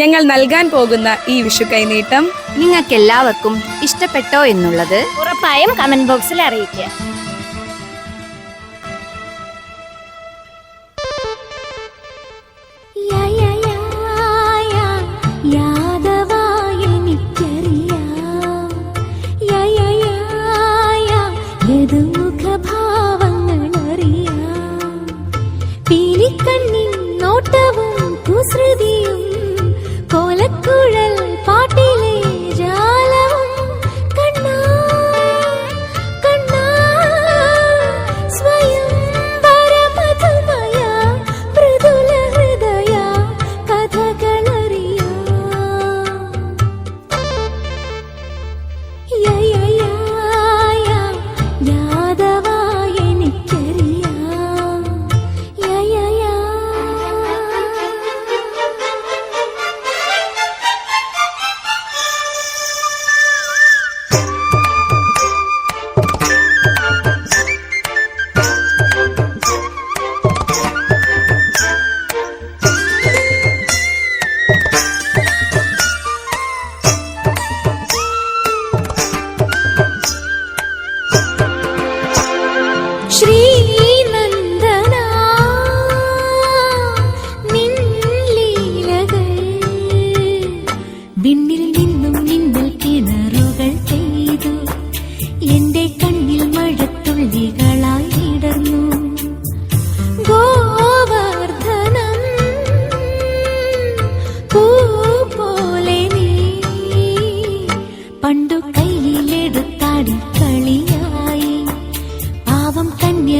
ഞങ്ങൾ നൽകാൻ പോകുന്ന ഈ വിഷു കൈനീട്ടം നിങ്ങൾക്ക് എല്ലാവർക്കും ഇഷ്ടപ്പെട്ടോ എന്നുള്ളത് ഉറപ്പായും കമന്റ് ബോക്സിൽ അറിയിക്കുക. 故人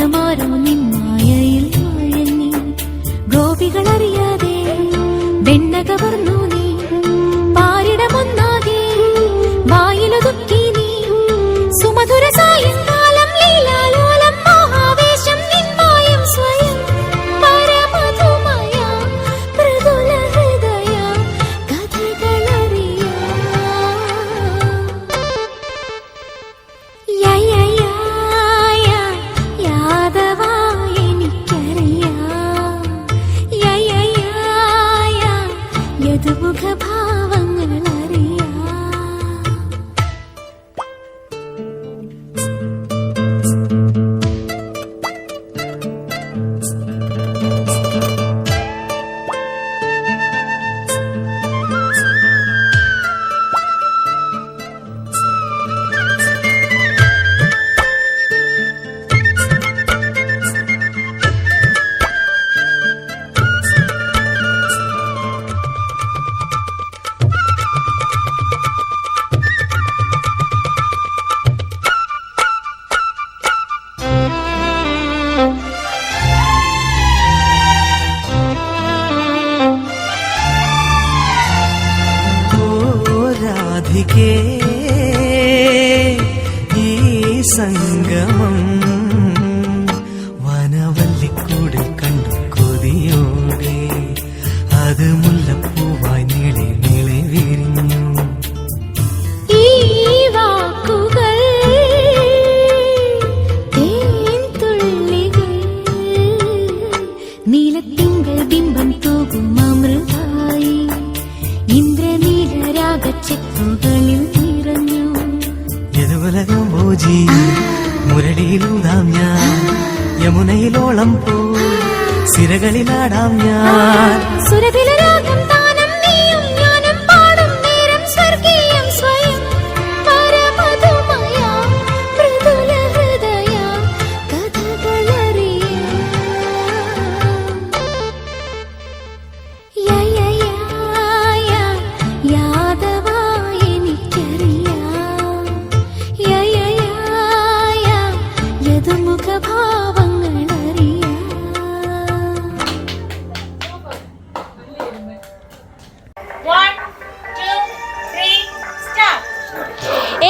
ഗാനമാരോ നിന്മായയിൽ മഴങ്ങി ഗോപികളറിയാതെ വെണ്ണ കവർന്നു 爱的不可怕。কে ചേച്ചി മുരളിയിലൂതാം ഞാൻ. യമുനയിലോളം പോ സിരകളിലാടാം ഞാൻ. സുരതിലരാഗം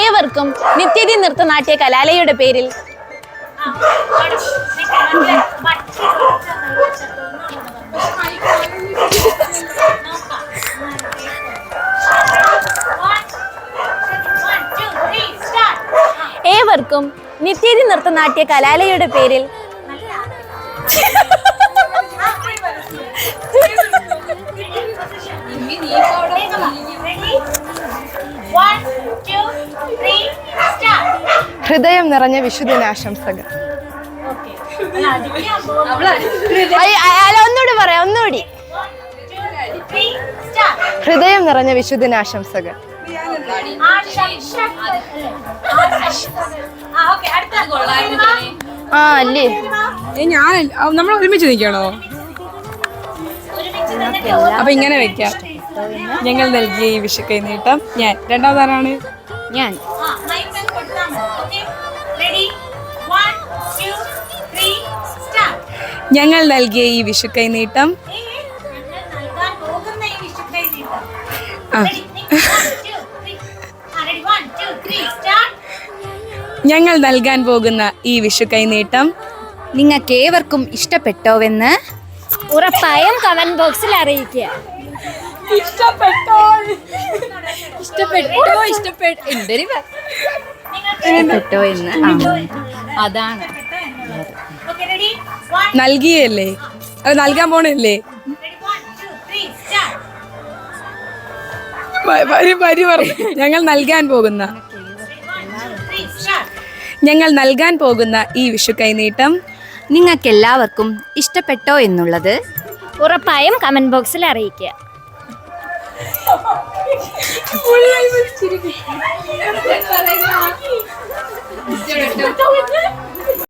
ഏവർക്കും നിത്യതി നൃത്തനാട്യ കലാലയുടെ പേരിൽ. ഏവർക്കും നിത്യതി നൃത്തനാട്യ കലാലയുടെ പേരിൽ ഹൃദയം നിറഞ്ഞ വിശുദ്ധനാശംസകൾ. അല്ല ഒന്നുകൂടി പറയാം ഒന്നുകൂടി. ഹൃദയം നിറഞ്ഞ വിശുദ്ധനാശംസകൾ. ആ അല്ലേ? ഞാൻ നമ്മൾ ഒരുമിച്ച് നിൽക്കണോ? അപ്പൊ ഇങ്ങനെ വെക്കാം. ഞങ്ങൾ നൽകിയ ഈ വിഷു കൈനീട്ടം ഞാൻ. രണ്ടാമതാരാണ്? ഞാൻ. ഞങ്ങൾ നൽകിയ ഈ വിഷു കൈനീട്ടം. ഞങ്ങൾ നൽകാൻ പോകുന്ന ഈ വിഷു കൈനീട്ടം നിങ്ങൾക്ക് ഏവർക്കും ഇഷ്ടപ്പെട്ടോവെന്ന് ഉറപ്പായും കമന്റ് ബോക്സിൽ അറിയിക്കുക. ഇഷ്ടപ്പെട്ടോ ഇഷ്ടപ്പെട്ടു ഇഷ്ടപ്പെട്ടോ എന്ന്. അതാണ്. നൽകിയല്ലേ? അത് നൽകാൻ പോണല്ലേ? ഞങ്ങൾ നൽകാൻ പോകുന്ന. ഞങ്ങൾ നൽകാൻ പോകുന്ന ഈ വിഷു കൈനീട്ടം നിങ്ങൾക്ക് എല്ലാവർക്കും ഇഷ്ടപ്പെട്ടോ എന്നുള്ളത് ഉറപ്പായും കമന്റ് ബോക്സിൽ അറിയിക്കുക. ചിരിക്കും.